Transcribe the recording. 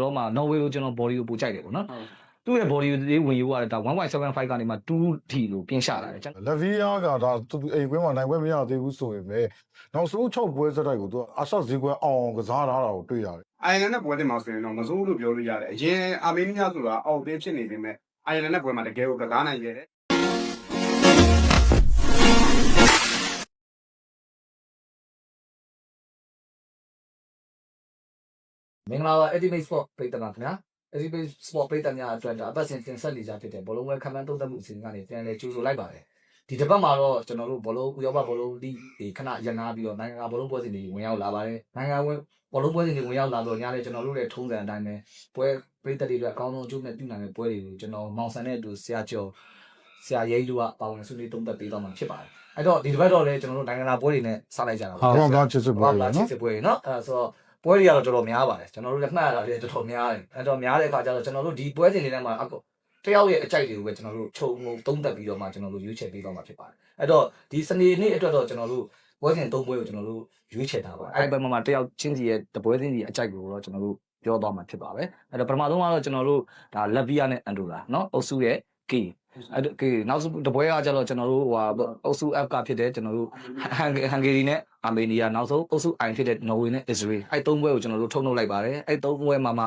တော့မှနော်ဝေကိုကျွန်တော် body ကိုပို့ကြိုက်တယ်ပေါ့နော်ဟုတ်သူ့ရဲ့ body လေးဝင်ယူရတာ1.75ကနေမှ2ထီလို့ပြင်ရှာလာတယ်ကျွန်တော်လက်ဗီးယားကဒါသူအိမ်ကွင်းမှာနိုင်ပွဲမရသေးဘူးဆိုရင်ပဲနောက်ဆုံး6ပွဲစတိုက်ကိုသူကအဆော့ဈေးကွက်အောင်အောင်ကစားထားတာကိုတွေ့ရတယ်အိုင်ယာလန်နဲ့ပွဲတင်မှာဆိုရင်တော့မစိုးလို့ပြောလို့ရတယ်အရင်အာမေးနီးယားဆိုတာအောက်တင်းဖြစ်နေပေမဲ့အိုင်ယာလန်နဲ့ပွဲမှာတကယ်ကိုကစားနိုင်ခဲ့တယ် မင်္ဂလာပါ Ultimate Sport ပိတ်တနာခင်ဗျာ Ultimate Sport ပိတ်တများအတွက်ဒါအပတ်စဉ်တင်ဆက်နေကြဖြစ်တဲ့ဘောလုံးဝဲခမန်းသုံးသပ်မှုအစီအစဉ်ကနေပြန်လည်ကြိုဆိုလိုက်ပါတယ်ဒီတစ်ပတ်မှာတော့ကျွန်တော်တို့ဘောလုံးဥရောပဘောလုံးလိဒီခဏရန်နာပြီးတော့နိုင်ငံဘောလုံးပွဲစဉ်တွေဝင်ရောက်လာပါတယ်နိုင်ငံဝင်ဘောလုံးပွဲစဉ်တွေဝင်ရောက်လာတော့ညာလေကျွန်တော်တို့ရဲ့ထုံးစံအတိုင်းပဲပွဲပိတ်သက်တွေအတွက်အကောင်းဆုံးအကျိုးနဲ့ပြုနိုင်တဲ့ပွဲတွေကိုကျွန်တော်မောင်ဆန်နဲ့အတူဆရာကျော်ဆရာရိတ်လူကပါဝင်ဆွေးနွေးသုံးသပ်ပေးတော့မှာဖြစ်ပါတယ်အဲ့တော့ဒီတစ်ပတ်တော့လေကျွန်တော်တို့နိုင်ငံပွဲတွေနဲ့စလိုက်ကြတာပါဟာဘာချစ်စစ်ပွဲဘာလေလာချစ်နော်စစ်ပွဲတွေနော်အဲဒါဆိုတော့ ပွဲတွေကတော့တော်တော်များပါတယ်ကျွန်တော်တို့လည်းမှတ်ရတာလည်းတော်တော်များတယ်အဲတော့များတဲ့အခါကျတော့ကျွန်တော်တို့ဒီပွဲစဉ်တွေထဲမှာအကောတယောက်ရဲ့အကြိုက်တွေကိုပဲကျွန်တော်တို့ခြုံငုံသုံးသပ်ပြီးတော့မှကျွန်တော်တို့ရွေးချယ်ပေးတော့မှာဖြစ်ပါတယ်အဲတော့ဒီစနေနေ့အတွက်တော့ကျွန်တော်တို့ပွဲစဉ်သုံးပွဲကိုကျွန်တော်တို့ရွေးချယ်ထားပါတယ်အဲဒီဘက်မှာတယောက်ချင်းစီရဲ့တပွဲစဉ်စီအကြိုက်ကိုတော့ကျွန်တော်တို့ပြောသွားမှာဖြစ်ပါပဲအဲတော့ပထမဆုံးကတော့ကျွန်တော်တို့ဒါလက်ဗီယာနဲ့အန်ဒိုလာနော်အုပ်စုရဲ့ကီ အဲ့ကီနောက်ဆုံးတပွဲကကျတော့ကျွန်တော်တို့ဟိုအုပ်စု F ကဖြစ်တဲ့ကျွန်တော်တို့ဟန်ဟန်ဂေရီနဲ့အာမေးနီးယားနောက်ဆုံးအုပ်စုအိုင်ဖြစ်တဲ့နော်ဝေနဲ့အစ္စရေးအဲ့သုံးပွဲကိုကျွန်တော်တို့ထုတ်နှုတ်လိုက်ပါတယ်အဲ့သုံးပွဲမှာမှ